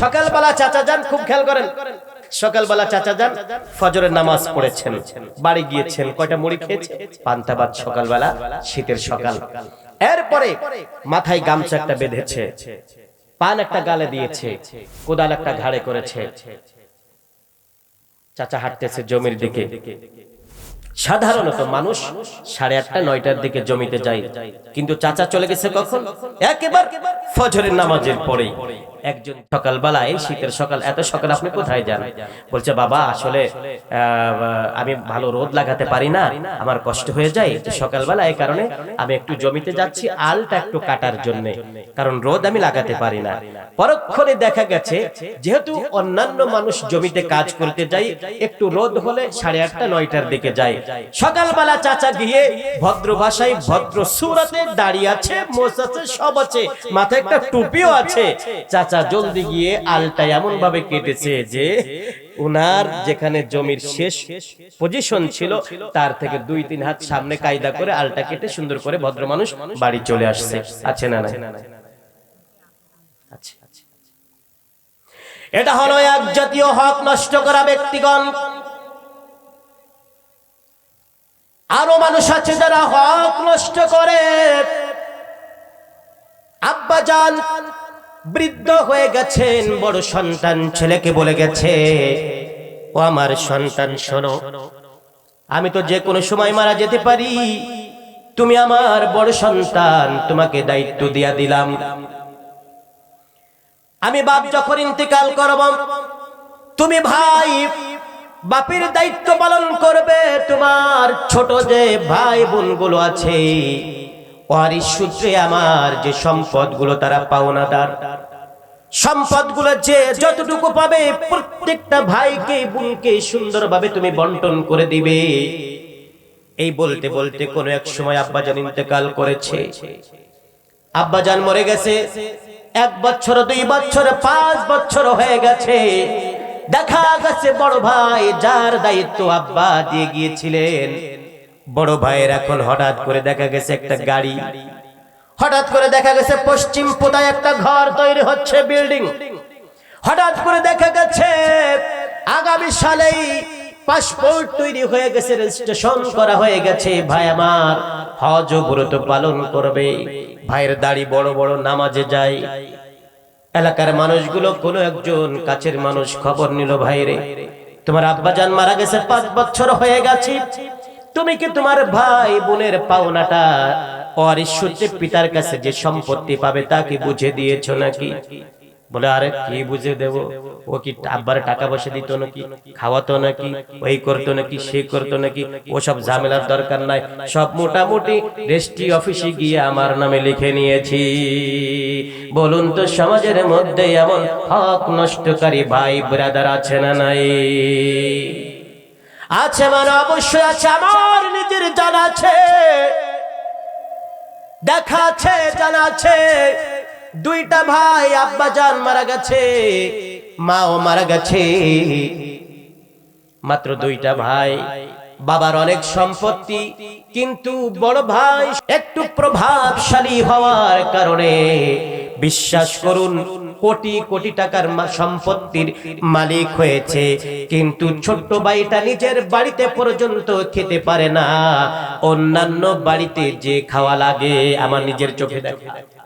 সকালবেলা চাচা যান, খুব খেয়াল করেন। সকালবেলা চাচা যান, ফজরের নামাজ পড়েছেন, বাড়ি গিয়েছেন, কয়টা মুড়ি খেয়েছে পান্তা ভাত সকালবেলা, শীতের সকাল। এরপরে মাথায় গামছা একটা বেঁধেছে, পান একটা গালে দিয়েছে, কোদাল একটা ঘাড়ে করেছে। চাচা হাঁটতেছে জমির দিকে। সাধারণত মানুষ সাড়ে আটটা, নয়টার দিকে জমিতে যায়, কিন্তু চাচা চলে গেছে কখন? একেবারে ফজরের নামাজের পরেই। একজন সকালবেলা এই শীতের সকাল এত সকাল আপনি কোথায় যান? বলছে বাবা আসলে আমি ভালো রোদ লাগাতে পারি না আমার কষ্ট হয়ে যায় সকালবেলা এই কারণে আমি একটু জমিতে যাচ্ছি আলটা একটু কাটার জন্য কারণ রোদ আমি লাগাতে পারি না। পরক্ষণে দেখা গেছে যেহেতু অন্যান্য মানুষ জমিতে কাজ করতে যায় একটু রোদ হলে সাড়ে আটটা নয়টার দিকে যায়। সকালবেলা চাচা গিয়ে ভদ্র ভাষায় ভদ্র সুরাতে দাঁড়িয়ে আছে মোষ আছে সব আছে মাথায় একটা টুপিও আছে চাচা জলদি গিয়ে আলটা এমন ভাবে কেটেছে যে উনার যেখানে জমির শেষ পজিশন ছিল, তার থেকে দুই তিন হাত সামনে কায়দা করে আলটা কেটে সুন্দর করে ভদ্র মানুষ বাড়ি চলে আসছে। আছে না না। এটা হলো এক জাতীয় হক নষ্ট করা ব্যক্তিগণ। আরও মানুষ আছে যারা হক নষ্ট করে। আব্বা যান বৃদ্ধ হয়ে গেছেন, বড় সন্তান ছেলেকে বলে গেছে, ও আমার সন্তান, শোনো, আমি তো যে কোনো সময় মারা যেতে পারি। তুমি আমার বড় সন্তান, তোমাকে দায়িত্ব দিয়া দিলাম। আমি বাপ যখন ইন্তেকাল করব, তুমি ভাই, বাপের দায়িত্ব পালন করবে, তোমার ছোট যে ভাই বোনগুলো আছে ওয়ারিশ সূত্রে আমার যে সম্পদগুলো তারা পাওনাদার, সম্পদগুলো যে যতটুকু পাবে প্রত্যেকটা ভাইকে, বোনকে সুন্দরভাবে তুমি বন্টন করে দিবে। এই বলতে বলতে কোন এক সময় আব্বাজান ইন্তেকাল করেছে। আব্বাজান মরে গেছে। এক বছর, দুই বছর, পাঁচ বছর হয়ে গেছে। দেখা গেছে বড় ভাই, যার দায়িত্ব আব্বা দিয়ে গিয়েছিলেন। বড় ভাইয়ের এখন হঠাৎ করে দেখা গেছে একটা গাড়ি। হঠাৎ করে দেখা গেছে পশ্চিম পোতায় একটা ঘর তৈরি হচ্ছে বিল্ডিং। হঠাৎ করে দেখা গেছে আগামী সালেই পাসপোর্ট তৈরি হয়ে গেছে, রেজিস্ট্রেশন করা হয়ে গেছে। ভাই আমার হজ ব্রত পালন করবে। ভাইয়ের দাড়ি বড় বড় নামাজে যায়। এলাকার মানুষগুলো কোনো একজন কাছের মানুষ খবর নিল ভাইরে, তোমার আব্বাজান মারা গেছে, পাঁচ বছর হয়ে গেছে। তুমি কি তোমার ভাই বোনের পাওনাটা ওয়ারিশ পিতার কাছে যে সম্পত্তি পাবে তা কি বুঝে দিয়েছ নাকি? বলে, আরে কি বুঝে দেব? ও কি আব্বার টাকা পয়সা দিত নাকি? খাওয়াতো নাকি? ওই করতো নাকি? সে করতো নাকি? ওসব ঝামেলার দরকার নাই। সব মোটামুটি রেস্টি অফিসে গিয়ে আমার নামে লিখে নিয়েছি। বলুন তো, সমাজের মধ্যে এমন হক নষ্টকারী ভাই ব্রাদার আছে না নাই? আছে মানে অবশ্যই আছে, আমার নিজের জানা আছে দেখা আছে জানা আছে দুইটা ভাই আব্বা জান মারা গেছে, মাও মারা গেছে। মাত্র দুইটা ভাই, বাবার অনেক সম্পত্তি, কিন্তু বড় ভাই একটু প্রভাবশালী হওয়ার কারণে, বিশ্বাস করুন কোটি কোটি টাকার সম্পত্তির মালিক হয়েছে। কিন্তু ছোট্ট বাড়িটা নিজের বাড়িতে পর্যন্ত খেতে পারে না। অন্যান্য বাড়িতে যে খাওয়া লাগে, আমার নিজের চোখে দেখা।